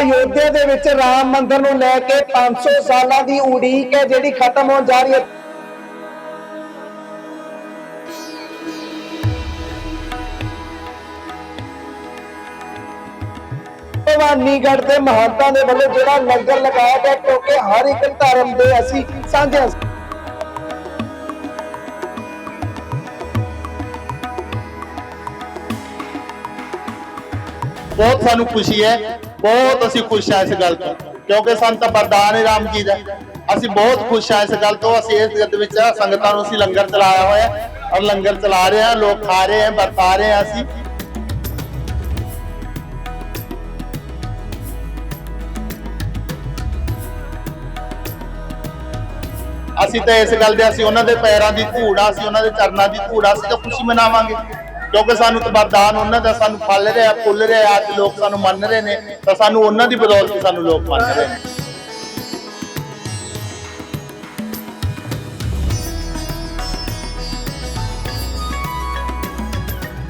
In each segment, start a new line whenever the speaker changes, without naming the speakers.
ਅਯੋਧਿਆ ਦੇ ਵਿੱਚ ਰਾਮ ਮੰਦਿਰ ਨੂੰ ਲੈ ਕੇ 500 ਸਾਲਾਂ ਦੀ ਉਡੀਕ ਹੈ, ਜਿਹੜੀ ਖਤਮ ਹੋਣ ਜਾ ਰਹੀ ਹੈ। ਭਵਾਨੀਗੜ੍ਹ ਦੇ ਮਹੰਤਾਂ ਦੇ ਵੱਲੋਂ ਜਿਹੜਾ ਲੰਗਰ ਲਗਾਇਆ ਗਿਆ, ਕਿਉਂਕਿ ਹਰ ਇੱਕ ਧਰਮ ਦੇ ਅਸੀਂ ਸਾਂਝੇ
ਬਹੁਤ ਸਾਨੂੰ ਖੁਸ਼ੀ ਹੈ ਬਹੁਤ ਅਸੀਂ ਖੁਸ਼ ਹਾਂ ਇਸ ਗੱਲ ਤੋਂ, ਕਿਉਂਕਿ ਸੰਤ ਬਰਦਾਨ ਹੈ ਰਾਮ ਜੀ ਦਾ। ਅਸੀਂ ਬਹੁਤ ਖੁਸ਼ ਹਾਂ ਇਸ ਗੱਲ ਤੋਂ, ਅਸੀਂ ਇਸ ਗੱਦ ਵਿੱਚ ਸੰਗਤਾਂ ਨੂੰ ਅਸੀਂ ਲੰਗਰ ਚਲਾਇਆ ਹੋਇਆ ਔਰ ਲੰਗਰ ਚਲਾ ਰਹੇ ਹਾਂ, ਲੋਕ ਖਾ ਰਹੇ ਹਨ ਵਰਤਾ ਰਹੇ ਹਾਂ ਅਸੀਂ। ਅਸੀਂ ਤਾਂ ਇਸ ਗੱਲ ਦੇ ਅਸੀਂ ਉਹਨਾਂ ਦੇ ਪੈਰਾਂ ਦੀ ਧੂੜ ਆ, ਅਸੀਂ ਉਹਨਾਂ ਦੇ ਚਰਨਾਂ ਦੀ ਧੂੜ ਆ, ਅਸੀਂ ਤਾਂ ਖੁਸ਼ੀ ਮਨਾਵਾਂਗੇ। ਕਿਉਂਕਿ ਸਾਨੂੰ ਤਾਂ ਵਰਦਾਨ ਉਹਨਾਂ ਦਾ ਸਾਨੂੰ ਫਲ ਰਿਹਾ, ਫੁੱਲ ਰਿਹਾ, ਅੱਜ ਲੋਕ ਸਾਨੂੰ ਮੰਨ ਰਹੇ ਨੇ, ਤਾਂ ਸਾਨੂੰ ਉਹਨਾਂ ਦੀ ਬਦੌਲਤ ਸਾਨੂੰ ਲੋਕ ਮੰਨ ਰਹੇ ਨੇ।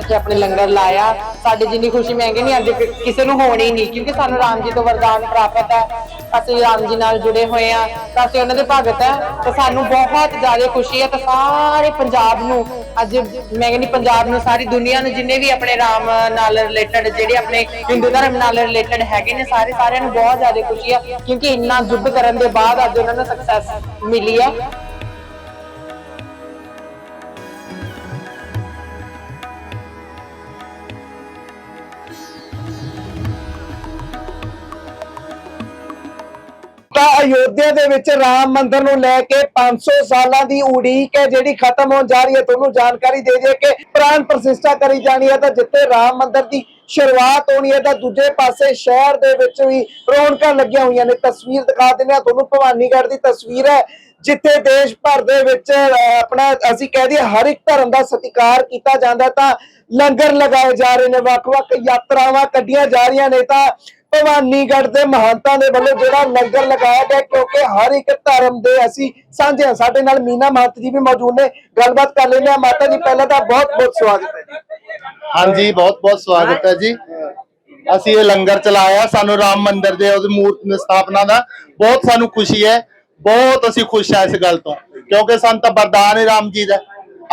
ਕਿ ਆਪਣੇ ਲੰਗਰ ਲਾਇਆ ਸਾਡੇ ਜਿੰਨੀ ਖੁਸ਼ੀ ਮਹਿੰਗੀ ਨਹੀਂ, ਅੱਜ ਕਿਸੇ ਨੂੰ ਹੋਣੀ ਨਹੀਂ, ਕਿਉਂਕਿ ਸਾਨੂੰ ਰਾਮ ਜੀ ਤੋਂ ਵਰਦਾਨ ਪ੍ਰਾਪਤ ਹੈ। ਅਸੀਂ ਰਾਮ ਜੀ ਨਾਲ ਜੁੜੇ ਹੋਏ ਆ ਤਾਂ ਅਸੀਂ ਉਹਨਾਂ ਦੇ ਭਗਤ ਹੈ, ਤਾਂ ਸਾਨੂੰ ਬਹੁਤ ਜ਼ਿਆਦਾ ਖੁਸ਼ੀ ਹੈ, ਤਾਂ ਸਾਰੇ ਪੰਜਾਬ ਨੂੰ, ਅੱਜ ਮੈਂ ਕਹਿੰਦੀ ਪੰਜਾਬ ਨੂੰ, ਸਾਰੀ ਦੁਨੀਆ ਨੂੰ ਜਿੰਨੇ ਵੀ ਆਪਣੇ ਰਾਮ ਨਾਲ ਰਿਲੇਟਡ ਜਿਹੜੇ ਆਪਣੇ ਹਿੰਦੂ ਧਰਮ ਨਾਲ ਰਿਲੇਟਡ ਹੈਗੇ ਨੇ, ਸਾਰੇ ਸਾਰਿਆਂ ਨੂੰ ਬਹੁਤ ਜ਼ਿਆਦਾ ਖੁਸ਼ੀ ਹੈ, ਕਿਉਂਕਿ ਇੰਨਾ ਯੁੱਧ ਕਰਨ ਦੇ ਬਾਅਦ ਅੱਜ ਉਹਨਾਂ ਨੂੰ ਸਕਸੈਸ ਮਿਲੀ ਹੈ।
ਅਯੋਧਿਆ ਦੇ ਵਿੱਚ ਰਾਮ ਮੰਦਿਰ ਨੂੰ ਲੈ ਕੇ 500 ਸਾਲਾਂ ਦੀ ਉਡੀਕ ਹੈ, ਜਿਹੜੀ ਖਤਮ ਹੋਣ ਜਾ ਰਹੀ ਹੈ। ਤੁਹਾਨੂੰ ਜਾਣਕਾਰੀ ਦੇ ਦੇ ਕਿ ਪ੍ਰਾਣ ਪ੍ਰਤਿਸ਼ਠਾ ਕਰੀ ਜਾਣੀ ਹੈ, ਤਾਂ ਜਿੱਥੇ ਰਾਮ ਮੰਦਿਰ ਦੀ ਸ਼ੁਰੂਆਤ ਹੋਣੀ ਹੈ, ਤਾਂ ਦੂਜੇ ਪਾਸੇ ਸ਼ਹਿਰ ਦੇ ਵਿੱਚ ਵੀ ਰੌਣਕਾਂ ਲੱਗੀਆਂ ਹੋਈਆਂ ਨੇ। ਤਸਵੀਰ ਦਿਖਾ ਦਿੰਦੇ ਹਾਂ। ਤੁਹਾਨੂੰ ਭਵਾਨੀਗੜ੍ਹ ਦੀ ਤਸਵੀਰ ਹੈ, ਜਿੱਥੇ ਦੇਸ਼ ਭਰ ਦੇ ਵਿੱਚ ਆਪਣਾ ਅਸੀਂ ਕਹਿ ਦਈਏ ਹਰ ਇੱਕ ਧਰਮ ਦਾ ਸਤਿਕਾਰ ਕੀਤਾ ਜਾਂਦਾ ਤਾਂ ਲੰਗਰ ਲਗਾਏ ਜਾ ਰਹੇ ਨੇ, ਵੱਖ-ਵੱਖ ਯਾਤਰਾਵਾਂ ਕੱਢੀਆਂ ਜਾ ਰਹੀਆਂ ਨੇ। ਤਾਂ ਭਵਾਨੀਗੜ੍ਹ ਦੇ ਮਹੰਤਾਂ ਦੇ ਵੱਲੋਂ ਜਿਹੜਾ ਲੰਗਰ ਲਗਾਇਆ ਗਿਆ, ਕਿਉਂਕਿ ਹਰ ਇੱਕ ਧਰਮ ਦੇ ਅਸੀਂ ਸਾਂਝੇ ਸਾਡੇ ਨਾਲ ਮੀਨਾ ਮਹੰਤ ਜੀ ਵੀ ਮੌਜੂਦ ਨੇ। ਗੱਲਬਾਤ ਕਰ ਲੈਂਦੇ ਹਾਂ। ਮਾਤਾ ਜੀ, ਪਹਿਲਾਂ ਤਾਂ ਬਹੁਤ ਬਹੁਤ ਸਵਾਗਤ ਹੈ
ਹਾਂਜੀ, ਬਹੁਤ ਬਹੁਤ ਸਵਾਗਤ ਹੈ ਜੀ। ਅਸੀਂ ਇਹ ਲੰਗਰ ਚਲਾਇਆ। ਸਾਨੂੰ ਰਾਮ ਮੰਦਿਰ ਦੇ ਉਹਦੀ ਮੂਰਤੀ ਦੀ ਸਥਾਪਨਾ ਦਾ ਬਹੁਤ ਸਾਨੂੰ ਖੁਸ਼ੀ ਹੈ। ਬਹੁਤ ਅਸੀਂ ਖੁਸ਼ ਹਾਂ ਇਸ ਗੱਲ ਤੋਂ। ਕਿਉਂਕਿ ਸੰਤ ਬਰਦਾਨ ਹੈ ਰਾਮ ਜੀ ਦਾ।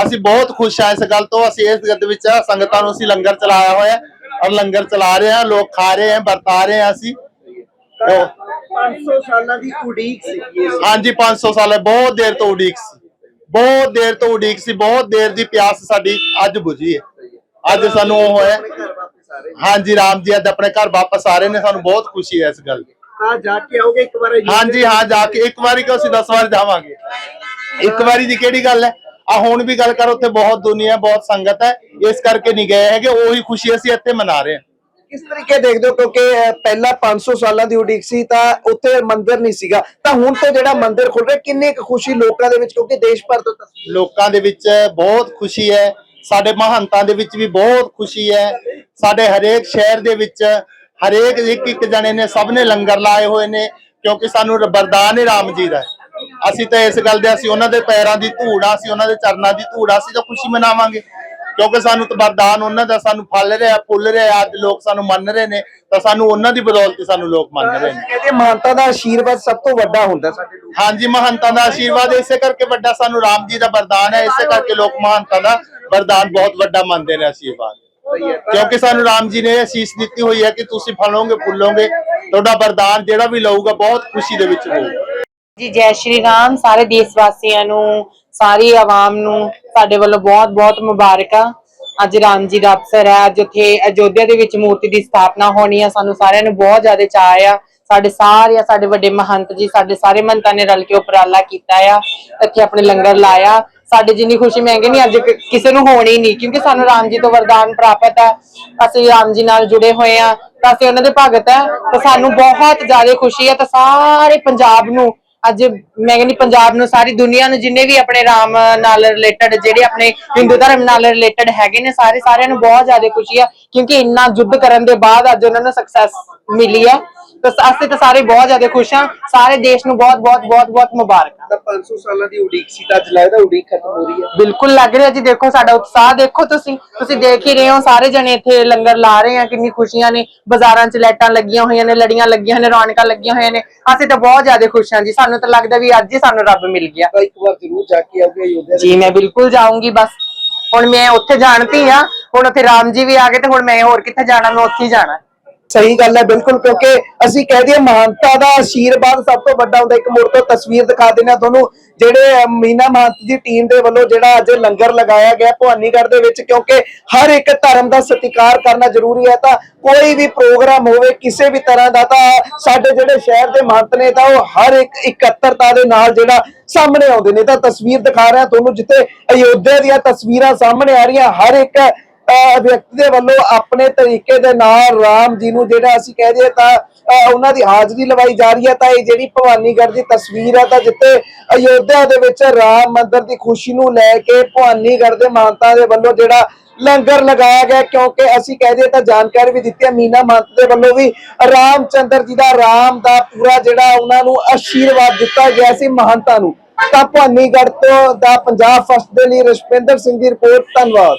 ਅਸੀਂ ਬਹੁਤ ਖੁਸ਼ ਹਾਂ ਇਸ ਗੱਲ ਤੋਂ। ਅਸੀਂ ਇਸ ਗੱਦ ਵਿੱਚ ਸੰਗਤਾਂ ਨੂੰ ਅਸੀਂ ਲੰਗਰ ਚਲਾਇਆ ਹੋਇਆ ਹੈ ਔਰ ਲੰਗਰ ਚਲਾ ਰਹੇ ਹਾਂ ਲੋਕ ਖਾ ਰਹੇ ਹਨ ਵਰਤਾ ਰਹੇ ਹਾਂ ਅਸੀਂ। ਉਹ-
500 ਸਾਲਾਂ ਦੀ ਉਡੀਕ ਸੀ।
ਹਾਂਜੀ 500 ਸਾਲ ਹੈ, ਬਹੁਤ ਦੇਰ ਤੋਂ ਉਡੀਕ ਸੀ। ਬਹੁਤ ਦੇਰ ਤੋਂ ਉਡੀਕ ਸੀ ਬਹੁਤ ਦੇਰ ਦੀ ਪਿਆਸ ਸਾਡੀ ਅੱਜ ਬੁਝੀ ਹੈ। ਅੱਜ ਸਾਨੂੰ ਉਹ ਹੋਇਆ। ਹਾਂਜੀ ਰਾਮ ਜੀ ਅੱਜ ਆਪਣੇ ਘਰ ਵਾਪਸ ਆ ਰਹੇ ਨੇ ਸਾਨੂੰ ਬਹੁਤ ਖੁਸ਼ੀ ਹੈ ਇਸ ਗੱਲ ਦੀ।
ਆ ਜਾ ਕੇ ਆਓਗੇ ਇੱਕ ਵਾਰ
ਹਾਂਜੀ ਹਾਂ ਜਾ ਕੇ ਇੱਕ ਵਾਰੀ ਕਿ ਅਸੀਂ 10 ਵਾਰ ਜਾਵਾਂਗੇ। ਇੱਕ ਵਾਰੀ ਦੀ ਕਿਹੜੀ ਗੱਲ ਹੈ? ਆ ਹੁਣ ਵੀ ਗੱਲ ਕਰ ਉੱਥੇ ਬਹੁਤ ਦੁਨੀਆ ਬਹੁਤ ਸੰਗਤ ਹੈ। ਇਸ ਕਰਕੇ ਨਹੀਂ ਗਏ ਹੈਗੇ ਉਹੀ ਖੁਸ਼ੀ ਅਸੀਂ ਇੱਥੇ ਮਨਾ ਰਹੇ ਹਾਂ।
ਕਿਸ ਤਰੀਕੇ ਦੇਖਦੇ ਹੋ? ਕਿਉਂਕਿ ਪਹਿਲਾਂ 500 ਸਾਲਾਂ ਦੀ ਉਡੀਕ ਸੀ ਤਾਂ ਉੱਥੇ ਮੰਦਿਰ ਨਹੀਂ ਸੀਗਾ। ਤਾਂ ਹੁਣ ਤੋਂ ਜਿਹੜਾ ਮੰਦਿਰ ਖੁੱਲ ਰਿਹਾ ਕਿੰਨੀ ਕੁ ਖੁਸ਼ੀ ਲੋਕਾਂ ਦੇ ਵਿੱਚ ਕਿਉਂਕਿ ਦੇਸ਼ ਭਰ ਤੋਂ ਤਸਵੀਰ
ਲੋਕਾਂ ਦੇ ਵਿੱਚ ਬਹੁਤ ਖੁਸ਼ੀ ਹੈ। ਸਾਡੇ ਮਹੰਤਾਂ ਦੇ ਵਿੱਚ ਵੀ ਬਹੁਤ ਖੁਸ਼ੀ ਹੈ। ਸਾਡੇ ਹਰੇਕ ਸ਼ਹਿਰ ਦੇ ਵਿੱਚ ਹਰੇਕ ਇੱਕ ਇੱਕ ਜਣੇ ਨੇ ਸਭ ਨੇ ਲੰਗਰ ਲਾਏ ਹੋਏ ਨੇ ਕਿਉਂਕਿ ਸਾਨੂੰ ਵਰਦਾਨ ਹੈ ਰਾਮ ਜੀ ਦਾ ਅਸੀਂ ਤਾਂ ਇਸ ਗੱਲ ਦੇ ਅਸੀਂ ਉਹਨਾਂ ਦੇ ਪੈਰਾਂ ਦੀ ਧੂੜ ਆ ਅਸੀਂ ਉਹਨਾਂ ਦੇ ਚਰਨਾਂ ਦੀ ਧੂੜ ਆ ਅਸੀਂ ਤਾਂ ਖੁਸ਼ੀ ਮਨਾਵਾਂਗੇ। ਕਿਉਂਕਿ ਸਾਨੂੰ ਤਾਂ ਵਰਦਾਨ ਉਹਨਾਂ ਦਾ ਸਾਨੂੰ ਫਲ ਰਿਹਾ ਫੁੱਲ ਰਿਹਾ ਅੱਜ ਲੋਕ ਸਾਨੂੰ ਮੰਨ ਰਹੇ ਨੇ ਤਾਂ ਸਾਨੂੰ ਉਹਨਾਂ ਦੀ ਬਦੌਲਤ ਹੀ ਸਾਨੂੰ ਲੋਕ ਮੰਨ ਰਹੇ ਨੇ।
ਕਹਿੰਦੇ ਮਾਨਤਾ ਦਾ ਆਸ਼ੀਰਵਾਦ ਸਭ ਤੋਂ ਵੱਡਾ ਹੁੰਦਾ ਸਾਡੇ ਲੋਕ
ਹਾਂਜੀ ਮਹੰਤਾਂ ਦਾ ਆਸ਼ੀਰਵਾਦ ਇਸੇ ਕਰਕੇ ਵੱਡਾ ਸਾਨੂੰ ਰਾਮ ਜੀ ਦਾ ਵਰਦਾਨ ਹੈ ਇਸੇ ਕਰਕੇ ਲੋਕ ਮਹੰਤਾਂ ਦਾ ਵਰਦਾਨ ਬਹੁਤ ਵੱਡਾ ਮੰਨਦੇ ਨੇ ਆਸ਼ੀਰਵਾਦ ਕਿਉਂਕਿ ਸਾਨੂੰ ਰਾਮ ਜੀ ਨੇ ਅਸੀਸ ਦਿੱਤੀ ਹੋਈ ਹੈ ਕਿ ਤੁਸੀਂ ਫਲੋਗੇ ਫੁੱਲੋਗੇ ਤੁਹਾਡਾ ਵਰਦਾਨ ਜਿਹੜਾ ਵੀ ਲਊਗਾ ਬਹੁਤ ਖੁਸ਼ੀ ਦੇ ਵਿੱਚ ਹੋਊਗਾ।
ਜੀ, ਜੈ ਸ਼੍ਰੀ ਰਾਮ। ਸਾਰੇ ਦੇਸ਼ ਵਾਸੀਆਂ ਨੂੰ, ਸਾਰੀ ਆਵਾਮ ਨੂੰ ਸਾਡੇ ਵੱਲੋਂ ਬਹੁਤ ਬਹੁਤ ਮੁਬਾਰਕਾਂ ਅੱਜ ਰਾਮ ਜੀ ਦਾ ਅਵਸਰ ਹੈ। ਅੱਜ ਉੱਥੇ ਅਯੋਧਿਆ ਦੇ ਵਿੱਚ ਮੂਰਤੀ ਦੀ ਸਥਾਪਨਾ ਹੋਣੀ ਆ। ਸਾਨੂੰ ਸਾਰਿਆਂ ਨੂੰ ਬਹੁਤ ਜ਼ਿਆਦਾ ਚਾਅ ਆ। ਸਾਡੇ ਸਾਰੇ, ਸਾਡੇ ਵੱਡੇ ਮਹੰਤ ਜੀ, ਸਾਡੇ ਸਾਰੇ ਮਹੰਤਾਂ ਨੇ ਰਲ ਕੇ ਉਪਰਾਲਾ ਕੀਤਾ ਆ। ਇੱਥੇ ਆਪਣੇ ਲੰਗਰ ਲਾਇਆ। ਸਾਡੇ ਜਿੰਨੀ ਖੁਸ਼ੀ ਮਹਿੰਗੀ ਨਹੀਂ, ਅੱਜ ਕਿਸੇ ਨੂੰ ਹੋਣੀ ਨਹੀਂ। ਕਿਉਂਕਿ ਸਾਨੂੰ ਰਾਮ ਜੀ ਤੋਂ ਵਰਦਾਨ ਪ੍ਰਾਪਤ ਹੈ ਅਸੀਂ ਰਾਮ ਜੀ ਨਾਲ ਜੁੜੇ ਹੋਏ ਆ। ਤਾਂ ਅਸੀਂ ਉਹਨਾਂ ਦੇ ਭਗਤ ਹੈ ਤਾਂ ਸਾਨੂੰ ਬਹੁਤ ਜ਼ਿਆਦਾ ਖੁਸ਼ੀ ਹੈ ਤਾਂ ਸਾਰੇ ਪੰਜਾਬ ਨੂੰ ਅੱਜ ਮੈਂ ਕਹਿੰਦੀ ਪੰਜਾਬ ਨੂੰ ਸਾਰੀ ਦੁਨੀਆ ਨੂੰ ਜਿੰਨੇ ਵੀ ਆਪਣੇ ਰਾਮ ਨਾਲ ਰਿਲੇਟਡ ਜਿਹੜੇ ਆਪਣੇ ਹਿੰਦੂ ਧਰਮ ਨਾਲ ਰਿਲੇਟਡ ਹੈਗੇ ਨੇ, ਸਾਰੇ ਸਾਰਿਆਂ ਨੂੰ ਬਹੁਤ ਜ਼ਿਆਦਾ ਖੁਸ਼ੀ ਆ, ਕਿਉਂਕਿ ਇੰਨਾ ਯੁੱਧ ਕਰਨ ਦੇ ਬਾਅਦ ਅੱਜ ਉਹਨਾਂ ਨੂੰ ਸਕਸੈਸ ਮਿਲੀ ਹੈ ਤਾਂ ਅਸੀਂ ਤਾਂ ਸਾਰੇ ਬਹੁਤ ਜ਼ਿਆਦਾ ਖੁਸ਼ ਹਾਂ। ਸਾਰੇ ਦੇਸ਼ ਨੂੰ ਬਹੁਤ ਬਹੁਤ ਬਹੁਤ ਬਹੁਤ ਮੁਬਾਰਕਾਂ।
ਤਾਂ 500 ਸਾਲਾਂ ਦੀ ਉਡੀਕ ਸੀ ਤਾਂ ਅੱਜ ਲੱਗਦਾ ਉਡੀਕ ਖਤਮ ਹੋ ਰਹੀ ਹੈ।
ਬਿਲਕੁਲ ਲੱਗ ਰਿਹਾ ਜੀ। ਦੇਖੋ ਸਾਡਾ ਉਤਸ਼ਾਹ ਦੇਖੋ ਤੁਸੀਂ। ਤੁਸੀਂ ਦੇਖ ਹੀ ਰਹੇ ਹੋ ਸਾਰੇ ਜਣੇ ਇੱਥੇ ਲੰਗਰ ਲਾ ਰਹੇ ਆ ਕਿੰਨੀ ਖੁਸ਼ੀਆਂ ਨੇ। ਬਾਜ਼ਾਰਾਂ 'ਚ ਲਾਈਟਾਂ ਲੱਗੀਆਂ ਹੋਈਆਂ ਨੇ ਲੜੀਆਂ ਲੱਗੀਆਂ ਨੇ ਰੌਣਕਾਂ ਲੱਗੀਆਂ ਹੋਈਆਂ ਨੇ। ਅਸੀਂ ਤਾਂ ਬਹੁਤ ਜ਼ਿਆਦਾ ਖੁਸ਼ ਹਾਂ ਜੀ। ਸਾਨੂੰ ਤਾਂ ਲੱਗਦਾ ਵੀ ਅੱਜ ਹੀ ਸਾਨੂੰ ਰੱਬ ਮਿਲ ਗਿਆ।
ਤਾਂ ਇੱਕ ਵਾਰ ਜ਼ਰੂਰ ਜਾ ਕੇ ਆਓਗੇ ਅਯੋਧਿਆ
ਜੀ ਮੈਂ ਬਿਲਕੁਲ ਜਾਊਂਗੀ ਬਸ। ਹੁਣ ਮੈਂ ਉੱਥੇ ਜਾਣਤੀ ਆ ਹੁਣ ਉੱਥੇ ਰਾਮ ਜੀ ਵੀ ਆ ਗਏ ਤੇ ਹੁਣ ਮੈਂ ਹੋਰ ਕਿੱਥੇ ਜਾਣਾ? ਮੈਂ ਉੱਥੇ ਹੀ ਜਾਣਾ।
ਸਹੀ ਗੱਲ ਹੈ, ਬਿਲਕੁਲ, ਕਿਉਂਕਿ ਅਸੀਂ ਕਹਿ ਦਈਏ ਮਹਾਨਤਾ ਦਾ ਆਸ਼ੀਰਵਾਦ ਸਭ ਤੋਂ ਵੱਡਾ ਹੁੰਦਾ, ਇੱਕ ਮੁੜ ਤੋਂ ਤਸਵੀਰ ਦਿਖਾ ਦਿੰਦੇ ਹਾਂ ਤੁਹਾਨੂੰ, ਜਿਹੜੇ ਮੀਨਾ ਮਹੰਤ ਦੀ ਟੀਮ ਦੇ ਵੱਲੋਂ ਜਿਹੜਾ ਅੱਜ ਲੰਗਰ ਲਗਾਇਆ ਗਿਆ ਭਵਾਨੀਗੜ੍ਹ ਦੇ ਵਿੱਚ, ਕਿਉਂਕਿ ਹਰ ਇੱਕ ਧਰਮ ਦਾ ਸਤਿਕਾਰ ਕਰਨਾ ਜ਼ਰੂਰੀ ਹੈ, ਤਾਂ ਕੋਈ ਵੀ ਪ੍ਰੋਗਰਾਮ ਹੋਵੇ, ਕਿਸੇ ਵੀ ਤਰ੍ਹਾਂ ਦਾ, ਤਾਂ ਸਾਡੇ ਜਿਹੜੇ ਸ਼ਹਿਰ ਦੇ ਮਹੰਤ ਨੇ, ਤਾਂ ਉਹ ਹਰ ਇੱਕ ਇਕੱਤਰਤਾ ਦੇ ਨਾਲ ਜਿਹੜਾ ਸਾਹਮਣੇ ਆਉਂਦੇ ਨੇ, ਤਾਂ ਤਸਵੀਰ ਦਿਖਾ ਰਿਹਾ ਤੁਹਾਨੂੰ, ਜਿੱਥੇ ਅਯੋਧਿਆ ਦੀਆਂ ਤਸਵੀਰਾਂ ਸਾਹਮਣੇ ਆ ਰਹੀਆਂ, ਹਰ ਇੱਕ ਵਿਅਕਤੀ ਦੇ ਵੱਲੋਂ ਆਪਣੇ ਤਰੀਕੇ ਦੇ ਨਾਲ ਰਾਮ ਜੀ ਨੂੰ ਜਿਹੜਾ ਅਸੀਂ ਕਹਿ ਦਈਏ ਤਾਂ ਉਹਨਾਂ ਦੀ ਹਾਜ਼ਰੀ ਲਵਾਈ ਜਾ ਰਹੀ ਹੈ ਤਾਂ ਇਹ ਜਿਹੜੀ ਭਵਾਨੀਗੜ੍ਹ ਦੀ ਤਸਵੀਰ ਹੈ ਤਾਂ ਜਿੱਥੇ ਅਯੋਧਿਆ ਦੇ ਵਿੱਚ ਰਾਮ ਮੰਦਿਰ ਦੀ ਖੁਸ਼ੀ ਨੂੰ ਲੈ ਕੇ ਭਵਾਨੀਗੜ੍ਹ ਦੇ ਮਾਨਤਾ ਦੇ ਵੱਲੋਂ ਜਿਹੜਾ ਲੰਗਰ ਲਗਾਇਆ ਗਿਆ, ਕਿਉਂਕਿ ਅਸੀਂ ਕਹਿ ਦਈਏ ਤਾਂ ਜਾਣਕਾਰੀ ਵੀ ਦਿੱਤੀ ਹੈ, ਮੀਨਾ ਮੰਤ ਦੇ ਵੱਲੋਂ ਵੀ ਰਾਮ ਚੰਦਰ ਜੀ ਦਾ, ਰਾਮ ਦਾ ਪੂਰਾ ਜਿਹੜਾ ਉਹਨਾਂ ਨੂੰ ਆਸ਼ੀਰਵਾਦ ਦਿੱਤਾ ਗਿਆ ਸੀ ਮਹੰਤਾਂ ਨੂੰ। ਤਾਂ ਭਵਾਨੀਗੜ੍ਹ ਤੋਂ ਦਾ ਪੰਜਾਬ ਫਸਟ ਦੇ ਲਈ ਰਸ਼ਪਿੰਦਰ ਸਿੰਘ ਦੀ ਰਿਪੋਰਟ, ਧੰਨਵਾਦ।